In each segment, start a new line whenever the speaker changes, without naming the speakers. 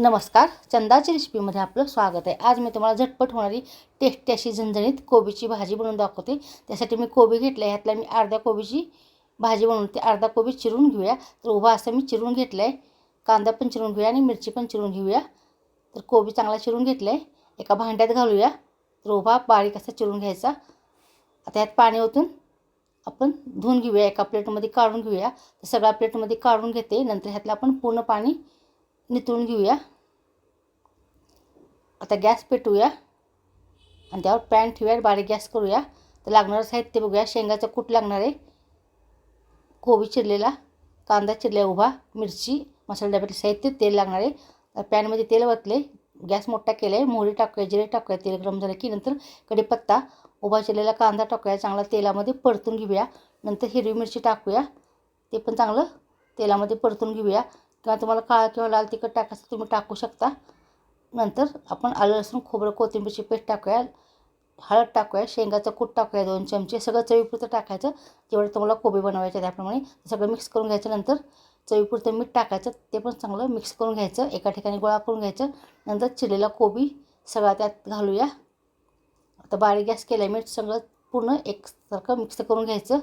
नमस्कार चंदाची रेसिपीमध्ये आपलं स्वागत आहे. आज मी तुम्हाला झटपट होणारी टेस्टी अशी झणझणीत कोबीची भाजी बनवून दाखवते. त्यासाठी मी कोबी घेतला आहे ह्यातला मी अर्ध्या कोबीची भाजी बनवते. अर्धा कोबी चिरून घेऊया. तर उभा असं मी चिरून घेतला आहे कांदा पण चिरून घेऊया आणि मिरची पण चिरून घेऊया. तर कोबी चांगला चिरून घेतला आहे एका भांड्यात घालूया. तर उभा बारीक असा चिरून घ्यायचा. आता ह्यात पाणी ओतून आपण धुवून घेऊया. एका प्लेटमध्ये काढून घेऊया. तर सगळ्या प्लेटमध्ये काढून घेते. नंतर ह्यातलं आपण पूर्ण पाणी नितळून घेऊया. आता गॅस पेटवूया आणि त्यावर पॅन ठेवूया बारीक गॅस करूया. तर लागणारं साहित्य बघूया. शेंगाचं कूट लागणार आहे. कोबी चिरलेला कांदा चिरल्या उभा मिरची मसाला डब्यातले साहित्य तेल लागणार आहे. पॅनमध्ये तेल वतले. गॅस मोठा केला आहे मोहरी टाकूया जिरे टाकूया तेल गरम झालं की नंतर कढीपत्ता उभा चिरलेला कांदा टाकूया चांगला तेलामध्ये परतून घेऊया. नंतर हिरवी मिरची टाकूया. ते पण चांगलं तेलामध्ये परतून घेऊया. किंवा तुम्हाला काळा किंवा लाल तिखट टाकायचं तुम्ही टाकू शकता. नंतर आपण आलं लसूण खोबरं कोथिंबीरची पेस्ट टाकूया. हळद टाकूया शेंगाचं कूट टाकूया दोन चमचे. सगळं चवीपुरतं टाकायचं. जेवढं तुम्हाला कोबी बनवायचं त्याप्रमाणे सगळं मिक्स करून घ्यायचं. नंतर चवीपुरतं मीठ टाकायचं. ते पण चांगलं मिक्स करून घ्यायचं. एका ठिकाणी गोळा करून घ्यायचं. नंतर चिरलेला कोबी सगळा त्यात घालूया. आता बारीक गॅस केला मीठ सगळं पूर्ण एकसारखं मिक्स करून घ्यायचं.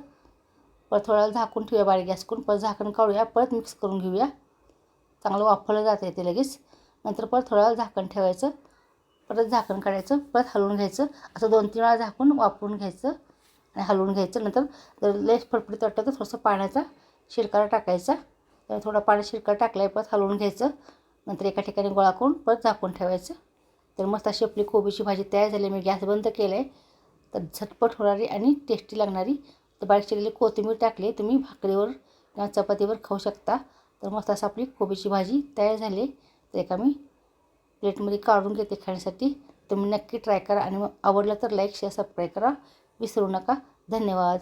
परत थोडा झाकून ठेवूया बारीक गॅस करून परत झाकण काढूया. परत मिक्स करून घेऊया. चांगलं वाफवलं जातं ते लगेच. नंतर परत थोडा झाकण ठेवायचं. परत झाकण काढायचं परत हलवून घ्यायचं. असं दोन तीन वेळा झाकून वापरून घ्यायचं आणि हलवून घ्यायचं. नंतर जर लेस फडफडीत वाटतं तर थोडंसं पाण्याचा शिरकारा टाकायचा. त्यामुळे थोडा पाणी शिरकारा टाकलाय परत हलवून घ्यायचं. नंतर एका ठिकाणी गोळा करून परत झाकून ठेवायचं. तर मस्त अशी आपली कोबीची भाजी तयार झाली. मी गॅस बंद केला आहे तर झटपट होणारी आणि टेस्टी लागणारी. तर बारीक चिरलेली कोथिंबीर टाकली. तुम्ही भाकरीवर किंवा चपातीवर खाऊ शकता. तर मस्त असं आपली कोबीची भाजी तयार झाली तर एका मी प्लेटमध्ये काढून घेते खाण्यासाठी. तुम्ही नक्की ट्राय करा आणि मग आवडलं तर लाईक शेअर सबस्क्राईब करा. विसरू नका. धन्यवाद.